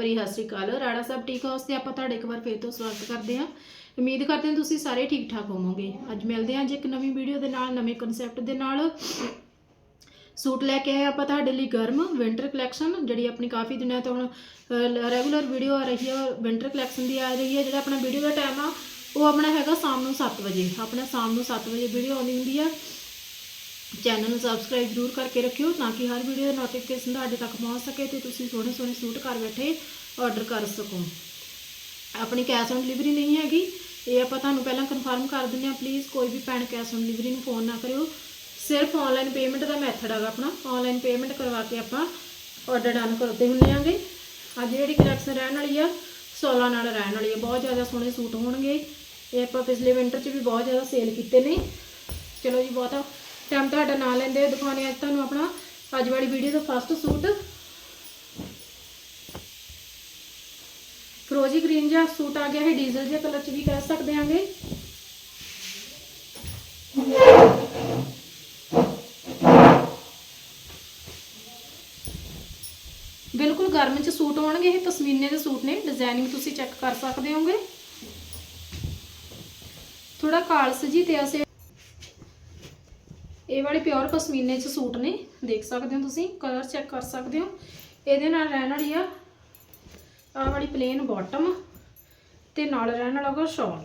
ਭਰੀ, ਸਤਿ ਸ਼੍ਰੀ ਅਕਾਲ। ਰਾਣਾ ਸਾਹਿਬ ਠੀਕ ਹਾਊਸ ਤੇ ਆਪਾਂ ਤੁਹਾਡੇ ਇੱਕ ਵਾਰ ਫੇਰ ਤੋਂ ਸਵਾਗਤ ਕਰਦੇ ਹਾਂ। ਉਮੀਦ ਕਰਦੇ ਹਾਂ ਤੁਸੀਂ ਸਾਰੇ ਠੀਕ ਠਾਕ ਹੋਵੋਗੇ। ਅੱਜ ਮਿਲਦੇ ਹਾਂ ਅੱਜ ਇੱਕ ਨਵੀਂ ਵੀਡੀਓ ਦੇ ਨਾਲ, ਨਵੇਂ ਕਨਸੈਪਟ ਦੇ ਨਾਲ। ਸੂਟ ਲੈ ਕੇ ਆਏ ਆਪਾਂ ਤੁਹਾਡੇ ਲਈ ਗਰਮ ਵਿੰਟਰ ਕਲੈਕਸ਼ਨ ਜਿਹੜੀ ਆਪਣੀ ਕਾਫੀ ਦਿਨਾਂ ਤੋਂ ਹੁਣ ਰੈਗੂਲਰ ਵੀਡੀਓ ਆ ਰਹੀ ਹੈ ਵਿੰਟਰ ਕਲੈਕਸ਼ਨ ਦੀ ਆ ਰਹੀ ਹੈ। ਜਿਹੜਾ ਆਪਣਾ ਵੀਡੀਓ ਦਾ ਟਾਈਮ ਆ, ਉਹ ਆਪਣਾ ਹੈਗਾ ਸ਼ਾਮ ਨੂੰ 7 ਵਜੇ। ਆਪਣਾ ਸ਼ਾਮ ਨੂੰ 7 ਵਜੇ ਵੀਡੀਓ ਆਉਂਦੀ ਹੁੰਦੀ ਆ। ਚੈਨਲ ਨੂੰ ਸਬਸਕ੍ਰਾਈਬ ਜ਼ਰੂਰ ਕਰਕੇ ਰੱਖਿਓ ਤਾਂ ਕਿ ਹਰ ਵੀਡੀਓ ਦਾ ਨੋਟੀਫਿਕੇਸ਼ਨ ਤੁਹਾਡੇ ਤੱਕ ਪਹੁੰਚ ਸਕੇ ਤੇ ਤੁਸੀਂ ਸੋਹਣੇ ਸੋਹਣੇ ਸੂਟ ਘਰ ਬੈਠੇ ਆਰਡਰ ਕਰ ਸਕੋ। ਆਪਣੀ ਕੈਸ਼ ਔਨ ਡਿਲੀਵਰੀ ਨਹੀਂ ਹੈਗੀ, ਇਹ ਆਪਾਂ ਤੁਹਾਨੂੰ ਪਹਿਲਾਂ ਕਨਫਰਮ ਕਰ ਦਿੰਦੇ ਹਾਂ ਪਲੀਜ਼ ਕੋਈ ਵੀ ਭੈਣ ਕੈਸ਼ ਔਨ ਡਿਲੀਵਰੀ ਨੂੰ ਫੋਨ ਨਾ ਕਰਿਓ। ਸਿਰਫ ਆਨਲਾਈਨ ਪੇਮੈਂਟ ਦਾ ਮੈਥਡ ਹੈਗਾ ਆਪਣਾ ਆਨਲਾਈਨ ਪੇਮੈਂਟ ਕਰਵਾ ਕੇ ਆਪਾਂ ਆਰਡਰ ਡਨ ਕਰਦੇ ਹੁੰਦੇ ਆਂਗੇ ਅੱਜ ਜਿਹੜੀ ਕਲੈਕਸ਼ਨ ਰਹਿਣ ਵਾਲੀ ਆ 16 ਨਾਲ ਰਹਿਣ ਵਾਲੀ ਆ, ਬਹੁਤ ਜ਼ਿਆਦਾ ਸੋਹਣੇ ਸੂਟ ਹੋਣਗੇ। ਇਹ ਆਪਾਂ ਪਿਛਲੇ ਵਿੰਟਰ 'ਚ ਵੀ ਬਹੁਤ ਜ਼ਿਆਦਾ ਸੇਲ ਕੀਤੇ ਨੇ। ਚਲੋ ਜੀ, ਬਹੁਤਾ ਟਾਈਮ ਤੁਹਾਡਾ ਨਾਂ ਲੈਂਦੇ ਦਿਖਾਉਣੇ ਅੱਜ ਤੁਹਾਨੂੰ ਆਪਣਾ ਅੱਜ ਵਾਲੀ ਵੀਡੀਓ ਦਾ ਫਸਟ ਸੂਟ ਫਰੋਜੀ ਗ੍ਰੀਨ ਜਿਹਾ ਸੂਟ ਆ ਗਿਆ ਹੈ। ਡੀਜ਼ਲ ਜਿਹਾ ਕਲਰ 'ਚ ਵੀ ਕਹਿ ਸਕਦੇ ਆਂਗੇ। ਬਿਲਕੁਲ ਗਰਮ 'ਚ ਸੂਟ ਹੋਣਗੇ ਇਹ। ਪਸ਼ਮੀਨੇ ਦੇ ਸੂਟ ਨੇ। ਡਿਜ਼ਾਈਨਿੰਗ ਤੁਸੀਂ ਚੈੱਕ ਕਰ ਸਕਦੇ ਹੋਗੇ। ਥੋੜਾ ਕਾਲਸ ਜੀ ਤੇ ਅਸੀਂ ਇਹ ਵਾਲੇ ਪਿਓਰ ਪਸ਼ਮੀਨੇ 'ਚ ਸੂਟ ਨੇ, ਦੇਖ ਸਕਦੇ ਹੋ ਤੁਸੀਂ ਕਲਰ ਚੈੱਕ ਕਰ ਸਕਦੇ ਹੋ। ਇਹਦੇ ਨਾਲ ਰਹਿਣ ਵਾਲੀ ਆ, ਆਹ ਵਾਲੀ ਪਲੇਨ ਬਾਟਮ ਤੇ ਨਾਲ ਰਹਿਣ ਵਾਲਾ ਗਾ ਸ਼ਾਲ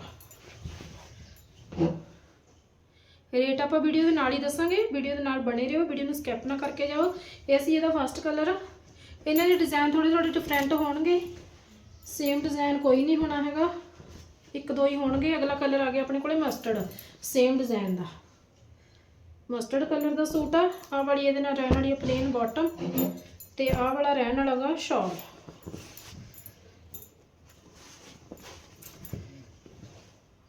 ਰੇਟ ਆਪਾਂ ਵੀਡੀਓ ਦੇ ਨਾਲ ਹੀ ਦੱਸਾਂਗੇ ਵੀਡੀਓ ਦੇ ਨਾਲ ਬਣੇ ਰਹੋ ਵੀਡੀਓ ਨੂੰ ਸਕਿਪ ਨਾ ਕਰਕੇ ਜਾਓ। ਇਹ ਸੀ ਇਹਦਾ ਫਸਟ ਕਲਰ ਇਹਨਾਂ ਦੇ ਡਿਜ਼ਾਈਨ ਥੋੜੇ ਥੋੜੇ ਡਿਫਰੈਂਟ ਹੋਣਗੇ। ਸੇਮ ਡਿਜ਼ਾਈਨ ਕੋਈ ਨਹੀਂ ਹੋਣਾ ਹੈਗਾ। ਇੱਕ ਦੋ ਹੀ ਹੋਣਗੇ, ਅਗਲਾ ਕਲਰ ਆ ਗਿਆ ਆਪਣੇ ਕੋਲੇ ਮਸਟਰਡ ਸੇਮ ਡਿਜ਼ਾਈਨ ਦਾ। ਮਸਟਰਡ ਕਲਰ ਦਾ ਸੂਟ ਆ। ਆਹ ਵਾਲੀ ਇਹਦੇ ਨਾਲ ਰਹਿਣ ਵਾਲੀ ਪਲੇਨ ਬਾਟਮ ਤੇ ਆਹ ਵਾਲਾ ਰਹਿਣ ਵਾਲਾ ਗਾ ਸ਼ਾਲ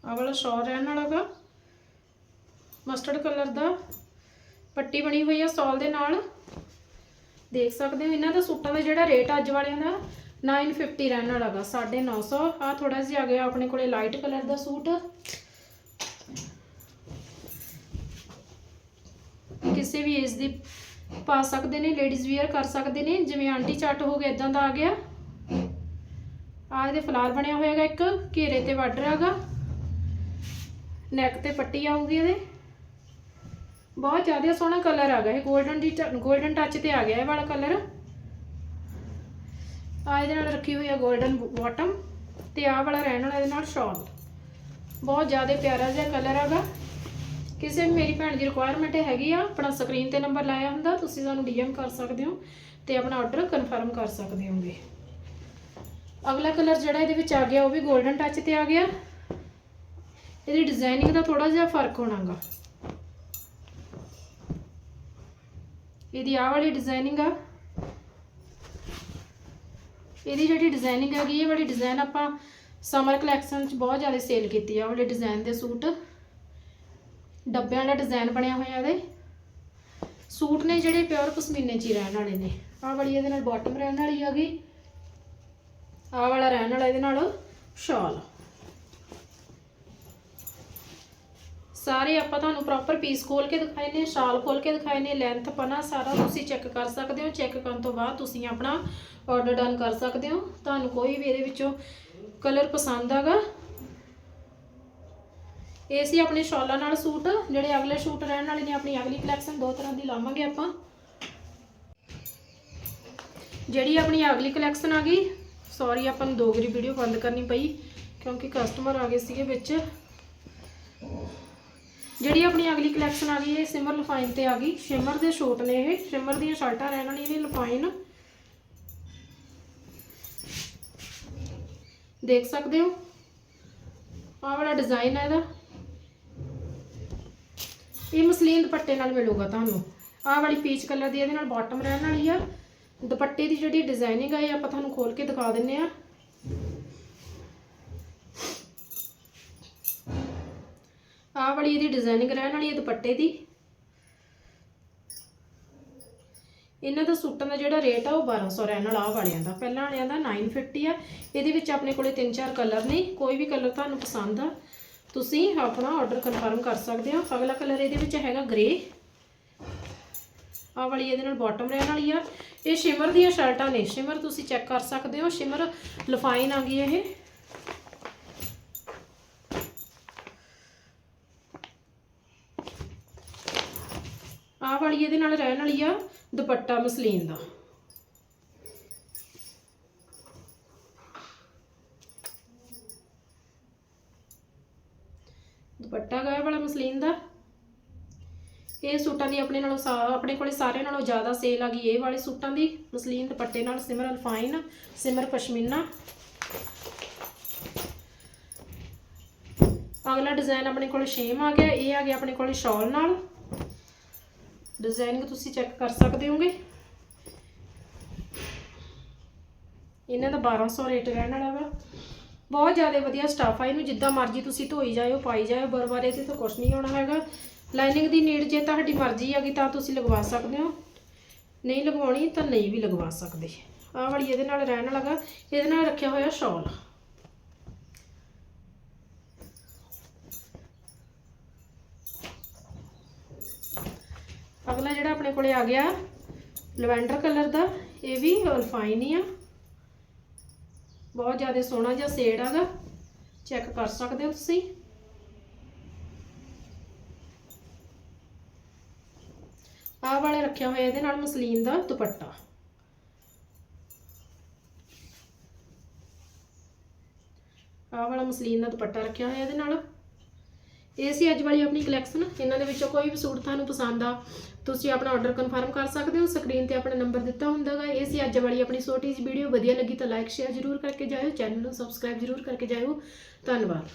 ਆਹ ਵਾਲਾ ਸ਼ਾਲ ਰਹਿਣ ਵਾਲਾ ਗਾ। ਮਸਟਰਡ ਕਲਰ ਦਾ ਪੱਟੀ ਬਣੀ ਹੋਈ ਆ ਸੌਲ ਦੇ ਨਾਲ। ਦੇਖ ਸਕਦੇ ਹੋ ਇਹਨਾਂ ਦਾ ਸੂਟਾਂ ਦਾ ਜਿਹੜਾ ਰੇਟ ਅੱਜ ਵਾਲਿਆਂ ਦਾ 950 ਰਹਿਣ ਵਾਲਾ ਗਾ 950 ਆ ਥੋੜਾ ਜਿਹਾ ਆ ਗਿਆ ਆਪਣੇ ਕੋਲੇ ਲਾਈਟ ਕਲਰ ਦਾ ਸੂਟ। ਕਿਸੇ ਵੀ ਏਜ ਦੇ ਪਾ ਸਕਦੇ ਨੇ ਲੇਡੀਜ਼ ਵੇਅਰ ਕਰ ਸਕਦੇ ਨੇ, ਜਿਵੇਂ ਆਂਟੀ ਚਾਟ ਹੋ ਗਿਆ ਇਦਾਂ ਦਾ ਆ ਗਿਆ। ਆ ਇਹਦੇ ਫਲਾਰ ਬਣਿਆ ਹੋਇਆਗਾ ਇੱਕ, ਘੇਰੇ ਤੇ ਵੱਡ ਰਿਹਾਗਾ। ਨੈਕ ਤੇ ਪੱਟੀ ਆਊਗੀ ਇਹਦੇ। ਬਹੁਤ ਜ਼ਿਆਦਾ ਸੋਹਣਾ ਕਲਰ ਆ ਗਿਆ ਇਹ 골ਡਨ ਦੀ 골ਡਨ ਟੱਚ ਤੇ ਆ ਗਿਆ ਇਹ ਵਾਲਾ ਕਲਰ ਆ ਇਹਦੇ ਨਾਲ ਰੱਖੀ ਹੋਈ ਆ 골ਡਨ ਬਾਟਮ ਤੇ ਆ ਵਾਲਾ ਰਹਿਣ ਵਾਲਾ ਇਹਦੇ ਨਾਲ ਸ਼ਾਲ ਬਹੁਤ ਜ਼ਿਆਦਾ ਪਿਆਰਾ ਜਿਹਾ ਕਲਰ ਹੈਗਾ ਕਿਸੇ ਵੀ ਮੇਰੀ ਭੈਣ ਦੀ ਰਿਕੁਆਇਰਮੈਂਟ ਹੈਗੀ ਆ, ਆਪਣਾ ਸਕਰੀਨ ਤੇ ਨੰਬਰ ਲਾਇਆ ਹੁੰਦਾ, ਤੁਸੀਂ ਸਾਨੂੰ ਡੀਐਮ ਕਰ ਸਕਦੇ ਹੋ ਤੇ ਆਪਣਾ ਆਰਡਰ ਕਨਫਰਮ ਕਰ ਸਕਦੇ ਹੋਗੇ ਅਗਲਾ ਕਲਰ ਜਿਹੜਾ ਇਹਦੇ ਵਿੱਚ ਆ ਗਿਆ, ਉਹ ਵੀ 골ਡਨ ਟੱਚ ਤੇ ਆ ਗਿਆ। ਇਹਦੀ ਡਿਜ਼ਾਈਨਿੰਗ ਦਾ ਥੋੜਾ ਜਿਹਾ ਫ਼ਰਕ ਹੋਣਾਗਾ। ਇਹਦੀ ਆਹ ਵਾਲੀ ਡਿਜ਼ਾਈਨਿੰਗ ਆ। ਇਹਦੀ ਜਿਹੜੀ ਡਿਜ਼ਾਈਨਿੰਗ ਹੈਗੀ, ਇਹ ਵਾਲੀ ਡਿਜ਼ਾਈਨ ਆਪਾਂ ਸਮਰ ਕਲੈਕਸ਼ਨ 'ਚ ਬਹੁਤ ਜ਼ਿਆਦਾ ਸੇਲ ਕੀਤੀ ਆ ਵਾਲੇ ਡਿਜ਼ਾਈਨ ਦੇ ਸੂਟ। ਡੱਬਿਆਂ ਦਾ ਡਿਜ਼ਾਈਨ ਬਣਿਆ ਹੋਇਆ ਇਹਦੇ। ਸੂਟ ਨੇ ਜਿਹੜੇ ਪਿਓਰ ਪਸ਼ਮੀਨੇ 'ਚ ਹੀ ਰਹਿਣ ਵਾਲੇ ਨੇ। ਆਹ ਵਾਲੀ ਇਹਦੇ ਨਾਲ ਬਾਟਮ ਰਹਿਣ ਵਾਲੀ ਹੈਗੀ ਆਹ ਵਾਲਾ ਰਹਿਣ ਵਾਲਾ ਇਹਦੇ ਨਾਲ ਸ਼ਾਲ ਸਾਰੇ ਆਪਾਂ ਤੁਹਾਨੂੰ ਪ੍ਰੋਪਰ ਪੀਸ ਖੋਲ ਕੇ ਦਿਖਾਏ ਨੇ ਸ਼ਾਲ ਖੋਲ ਕੇ ਦਿਖਾਏ ਨੇ ਲੈਂਥ ਪਨਾ ਸਾਰਾ ਤੁਸੀਂ ਚੈੱਕ ਕਰ ਸਕਦੇ ਹੋ। ਚੈੱਕ ਕਰਨ ਤੋਂ ਬਾਅਦ ਤੁਸੀਂ ਆਪਣਾ ਆਰਡਰ ਡਨ ਕਰ ਸਕਦੇ ਹੋ। ਤੁਹਾਨੂੰ ਕੋਈ ਵੀ ਇਹਦੇ ਵਿੱਚੋਂ ਕਲਰ ਪਸੰਦ ਆਗਾ ਇਹ ਸੀ ਆਪਣੇ ਸ਼ਾਲਾਂ ਨਾਲ ਸੂਟ, ਜਿਹੜੇ ਅਗਲੇ ਸੂਟ ਰਹਿਣ ਵਾਲੇ ਨੇ ਆਪਣੀ ਅਗਲੀ ਕਲੈਕਸ਼ਨ ਦੋ ਤਰ੍ਹਾਂ ਦੀ ਲਾਵਾਂਗੇ ਆਪਾਂ। ਜਿਹੜੀ ਆਪਣੀ ਅਗਲੀ ਕਲੈਕਸ਼ਨ ਆ ਗਈ ਸੌਰੀ ਆਪਾਂ ਨੂੰ ਦੋ ਵੀਡੀਓ ਬੰਦ ਕਰਨੀ ਪਈ, ਕਿਉਂਕਿ ਕਸਟਮਰ ਆ ਗਏ ਸੀਗੇ ਵਿੱਚ। ਜਿਹੜੀ ਆਪਣੀ ਅਗਲੀ ਕਲੈਕਸ਼ਨ ਆ ਗਈ, ਇਹ ਸਿਮਰ ਲਫਾਈਨ ਤੇ ਆ ਗਈ। ਸ਼ਿਮਰ ਦੇ ਸ਼ੂਟ ਨੇ ਇਹ, ਸ਼ਿਮਰ ਦੀਆਂ ਸ਼ਰਟਾਂ ਰਹਿਣ ਵਾਲੀਆਂ ਨੇ ਲਫਾਈਨ। ਦੇਖ ਸਕਦੇ ਹੋ? ਆਹ ਵਾਲਾ ਡਿਜ਼ਾਈਨ ਹੈ ਇਹਦਾ। ਇਹ ਮਸਲੀਨ ਦੁਪੱਟੇ ਨਾਲ ਮਿਲੂਗਾ ਤੁਹਾਨੂੰ। ਆਹ ਵਾਲੀ ਪੀਚ ਕਲਰ ਦੀ ਇਹਦੇ ਨਾਲ ਬਾਟਮ ਰਹਿਣ ਵਾਲੀ ਆ। ਦੁਪੱਟੇ ਦੀ ਜਿਹੜੀ ਡਿਜ਼ਾਈਨਿੰਗ ਆ, ਇਹ ਆਪਾਂ ਤੁਹਾਨੂੰ ਖੋਲ ਕੇ ਦਿਖਾ ਦਿੰਨੇ ਆ। ਆਹ ਵਾਲੀ ਇਹਦੀ ਡਿਜ਼ਾਈਨਿੰਗ ਰਹਿਣ ਵਾਲੀ ਹੈ ਦੁਪੱਟੇ ਦੀ। ਇਹਨਾਂ ਦਾ ਸੂਟਾਂ ਦਾ ਜਿਹੜਾ ਰੇਟ ਆ, ਉਹ 1200 ਰਹਿਣ ਵਾਲਾ ਆਹ ਵਾਲਿਆਂ ਦਾ। ਪਹਿਲਾਂ ਵਾਲਿਆਂ ਦਾ 950 ਆ। ਇਹਦੇ ਵਿੱਚ ਆਪਣੇ ਕੋਲੇ ਤਿੰਨ ਚਾਰ ਕਲਰ ਨੇ। ਕੋਈ ਵੀ ਕਲਰ ਤੁਹਾਨੂੰ ਪਸੰਦ ਆ ਤੁਸੀਂ ਆਪਣਾ ਆਰਡਰ ਕਨਫਰਮ ਕਰ ਸਕਦੇ ਹੋ। ਅਗਲਾ ਕਲਰ ਇਹਦੇ ਵਿੱਚ ਹੈਗਾ ਗ੍ਰੇ ਆਹ ਵਾਲੀ ਇਹਦੇ ਨਾਲ ਬਾਟਮ ਰਹਿਣ ਵਾਲੀ ਆ। ਇਹ ਸ਼ਿਮਰ ਦੀਆਂ ਸ਼ਰਟਾਂ ਨੇ। ਸ਼ਿਮਰ ਤੁਸੀਂ ਚੈੱਕ ਕਰ ਸਕਦੇ ਹੋ। ਸ਼ਿਮਰ ਲਫਾਈਨ ਆ ਗਈ ਇਹ। ਆਹ ਵਾਲੀ ਇਹਦੇ ਨਾਲ ਰਹਿਣ ਵਾਲੀ ਆ ਦੁਪੱਟਾ ਮਸਲੀਨ ਦਾ। ਦੁਪੱਟਾ ਗਾਇਆ ਵਾਲਾ ਮਸਲੀਨ ਦਾ। ਇਹ ਸੂਟਾਂ ਦੀ ਆਪਣੇ ਨਾਲੋਂ ਸਾ- ਆਪਣੇ ਕੋਲੇ ਸਾਰਿਆਂ ਨਾਲੋਂ ਜ਼ਿਆਦਾ ਸੇਲ ਆ ਗਈ ਇਹ ਵਾਲੇ ਸੂਟਾਂ ਦੀ। ਮਸਲੀਨ ਦੁਪੱਟੇ ਨਾਲ ਸਿਮਰ ਅਲਫਾਈਨ ਸਿਮਰ ਪਸ਼ਮੀਨਾ। ਅਗਲਾ ਡਿਜ਼ਾਈਨ ਆਪਣੇ ਕੋਲ ਸ਼ੇਮ ਆ ਗਿਆ, ਇਹ ਆ ਗਿਆ ਆਪਣੇ ਕੋਲ ਸ਼ਾਲ ਨਾਲ। ਡਿਜ਼ਾਈਨਿੰਗ ਤੁਸੀਂ ਚੈੱਕ ਕਰ ਸਕਦੇ ਹੋਗੇ। ਇਹਨਾਂ ਦਾ 1200 ਰੇਟ ਰਹਿਣ ਵਾਲਾ ਵਾ। ਬਹੁਤ ਜ਼ਿਆਦਾ ਵਧੀਆ ਸਟਾਫ ਆ ਇਹਨੂੰ ਜਿੱਦਾਂ ਮਰਜ਼ੀ ਤੁਸੀਂ ਧੋਈ ਜਾਇਓ, ਪਾਈ ਜਾਇਓ, ਬਰਬਾਰੇ ਤੇ ਤਾਂ ਕੁਝ ਨਹੀਂ ਹੋਣਾ ਹੈਗਾ। ਲਾਈਨਿੰਗ ਦੀ ਨੀਡ ਜੇ ਤੁਹਾਡੀ ਮਰਜ਼ੀ ਹੈਗੀ ਤਾਂ ਤੁਸੀਂ ਲਗਵਾ ਸਕਦੇ ਹੋ। ਨਹੀਂ ਲਗਵਾਉਣੀ ਤਾਂ ਨਹੀਂ ਵੀ ਲਗਵਾ ਸਕਦੇ। ਆਹ ਵਾਲੀ ਇਹਦੇ ਨਾਲ ਰਹਿਣ ਵਾਲਾ ਗਾ। ਇਹਦੇ ਨਾਲ ਰੱਖਿਆ ਹੋਇਆ ਸ਼ਾਲ ਅਗਲਾ ਜਿਹੜਾ ਆਪਣੇ ਕੋਲੇ ਆ ਗਿਆ, ਲਵੈਂਡਰ ਕਲਰ ਦਾ, ਇਹ ਵੀ ਰਿਫਾਈਨ ਹੀ ਆ। ਬਹੁਤ ਜ਼ਿਆਦਾ ਸੋਹਣਾ ਜਿਹਾ ਸ਼ੇਡ ਹੈਗਾ ਚੈੱਕ ਕਰ ਸਕਦੇ ਹੋ ਤੁਸੀਂ? ਆਹ ਵਾਲੇ ਰੱਖਿਆ ਹੋਇਆ ਇਹਦੇ ਨਾਲ ਮਸਲੀਨ ਦਾ ਦੁਪੱਟਾ। ਆਹ ਵਾਲਾ ਮਸਲੀਨ ਦਾ ਦੁਪੱਟਾ ਰੱਖਿਆ ਹੋਇਆ ਇਹਦੇ ਨਾਲ। ਇਹ ਸੀ ਅੱਜ ਵਾਲੀ ਆਪਣੀ ਕਲੈਕਸ਼ਨ ਇਹਨਾਂ ਦੇ ਵਿੱਚੋਂ ਕੋਈ ਵੀ ਸੂਟ ਤੁਹਾਨੂੰ ਪਸੰਦ ਆ, ਤੁਸੀਂ ਆਪਣਾ ਆਰਡਰ ਕਨਫਰਮ ਕਰ ਸਕਦੇ ਹੋ। ਸਕਰੀਨ ਤੇ ਆਪਣਾ ਨੰਬਰ ਦਿੱਤਾ ਹੁੰਦਾਗਾ। ਇਹ ਸੀ ਅੱਜ ਵਾਲੀ ਆਪਣੀ ਛੋਟੀ ਜਿਹੀ ਵੀਡੀਓ ਵਧੀਆ ਲੱਗੀ ਤਾਂ ਲਾਈਕ ਸ਼ੇਅਰ ਜ਼ਰੂਰ ਕਰਕੇ ਜਾਇਓ। ਚੈਨਲ ਨੂੰ ਸਬਸਕ੍ਰਾਈਬ ਜ਼ਰੂਰ ਕਰਕੇ ਜਾਇਓ। ਧੰਨਵਾਦ।